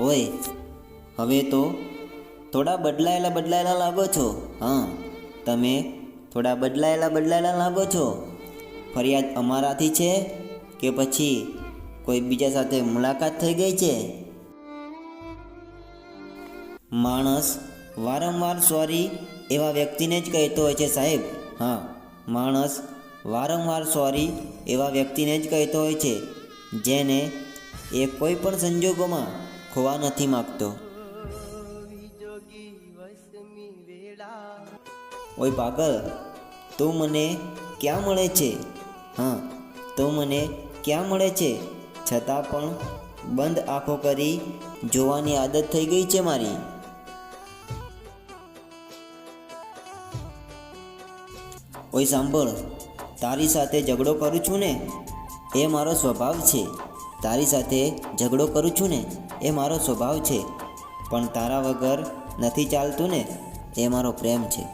ઓય હવે તો થોડા બદલાયેલા બદલાયેલા લાગો છો. હા, તમે થોડા બદલાયેલા બદલાયેલા લાગો છો. ફરિયાદ અમારાથી છે કે પછી કોઈ બીજા સાથે મુલાકાત થઈ ગઈ છે? માણસ વારંવાર સોરી એવા વ્યક્તિને જ કહેતો હોય છે સાહેબ. હા, માણસ વારંવાર સોરી એવા વ્યક્તિને જ કહેતો હોય છે. જેને એ કોઈ પણ સંજોગોમાં ખોવા નથી માગતો. ઓય પાગલ, તું મને ક્યાં મળે છે? હા, તું મને ક્યાં મળે છે? છતાં પણ બંધ આંખો કરી જોવાની આદત થઈ ગઈ છે મારી. ઓય સાંભળ, તારી સાથે ઝઘડો કરું છું ને? એ મારો સ્વભાવ છે. તારી સાથે ઝઘડો કરું છું ને? એ મારો સ્વભાવ છે. પણ તારા વગર નથી ચાલતું ને, એ મારો પ્રેમ છે.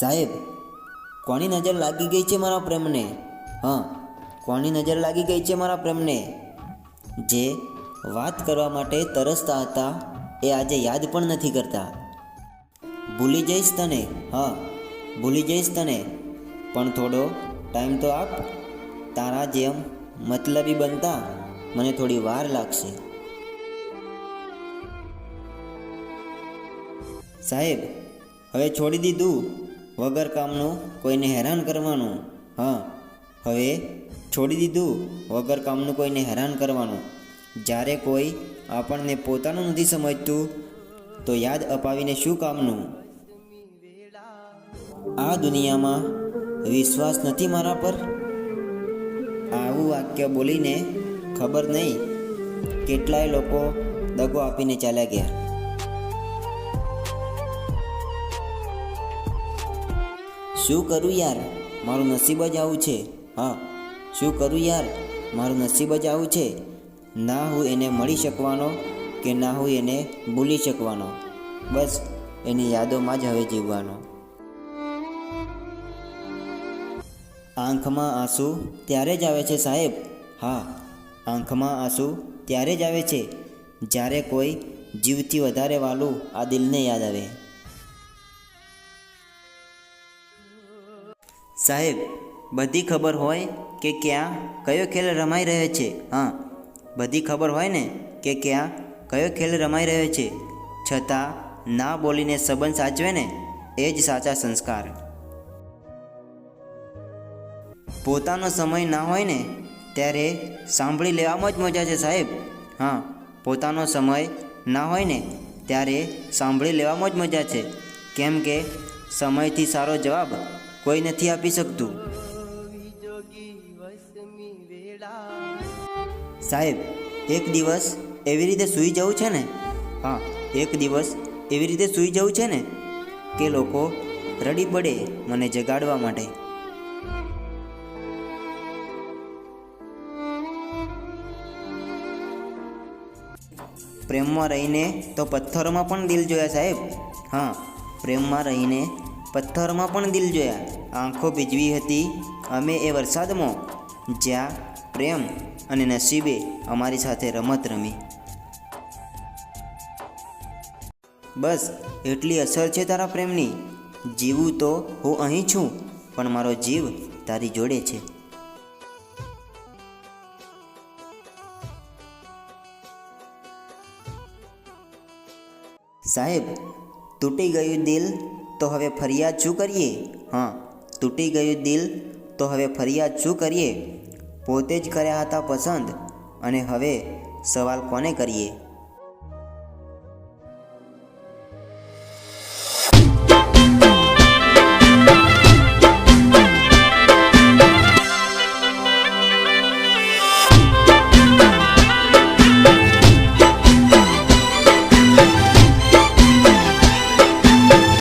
સાહેબ, કોની નજર લાગી ગઈ છે મારા પ્રેમને? હા, કોની નજર લાગી ગઈ છે મારા પ્રેમને? જે વાત કરવા માટે તરસતા હતા, એ આજે યાદ પણ નથી કરતા. ભૂલી જઈશ તને, હા, ભૂલી જઈશ તને. પણ થોડો ટાઈમ તો આપ, તારા જેમ મતલબી બનતા મને થોડી વાર લાગશે. સાહેબ, હવે છોડી દીધું. વગર કામનું કોઈને હેરાન કરવાનું. હા, હવે છોડી દીધું. વગર કામનું કોઈને હેરાન કરવાનું. જ્યારે કોઈ આપણને પોતાનું નથી સમજતું, તો યાદ અપાવીને શું કામનું? આ દુનિયામાં વિશ્વાસ નથી મારા પર. આવું વાક્ય બોલીને ખબર નહીં, કેટલાય લોકો દગો આપીને ચાલ્યા ગયા. શું કરું યાર? મારું નસીબ જ આવું છે. હા, શું કરું યાર? મારું નસીબ જ આવું છે. ના હું એને મળી શકવાનો કે ના હું એને ભૂલી શકવાનો? બસ, એની યાદોમાં જ હવે જીવવાનો. આંખમાં આંસુ ત્યારે જ આવે છે સાહેબ? હા, આંખમાં આંસુ ત્યારે જ આવે છે જ્યારે કોઈ જીવથી વધારે વાલું આ દિલને યાદ આવે. સાહેબ, બધી ખબર હોય કે ક્યાં કયો ખેલ રમાઈ રહ્યો છે? હા, બધી ખબર હોય ને કે ક્યાં કયો ખેલ રમાઈ રહ્યો છે? છતાં ના બોલીને સંબંધ સાચવે ને, એ જ સાચા સંસ્કાર. પોતાનો સમય ના હોય ને, ત્યારે સાંભળી લેવામાં જ મજા છે સાહેબ. હા, પોતાનો સમય ના હોય ને, ત્યારે સાંભળી લેવામાં જ મજા છે. કેમ કે, સમયથી સારો જવાબ કોઈ નથી આપી શકતું. સાહેબ, એક દિવસ એવી રીતે સૂઈ જવું છે ને? હા, એક દિવસ એવી રીતે સૂઈ જવું છે ને, કે લોકો રડી પડે મને જગાડવા માટે. પ્રેમમાં રહીને તો પથ્થરોમાં પણ દિલ જોયા સાહેબ. હા, પ્રેમમાં રહીને પથ્થરમાં પણ દિલ જોયા. આંખો ભીજવી હતી અમે એ વરસાદમાં. જ્યાં પ્રેમ અને નસીબે અમારી સાથે રમત રમી. બસ, એટલી અસર છે તારા પ્રેમની. જીવું તો હું અહીં છું, પણ મારો જીવ તારી જોડે છે. સાહેબ, તૂટી ગયું દિલ તો હવે ફરિયાદ શું કરીએ? હા, તૂટી ગયું દિલ તો હવે ફરિયાદ શું કરીએ? પોતે જ કર્યા હતા પસંદ અને હવે સવાલ કોને કરીએ?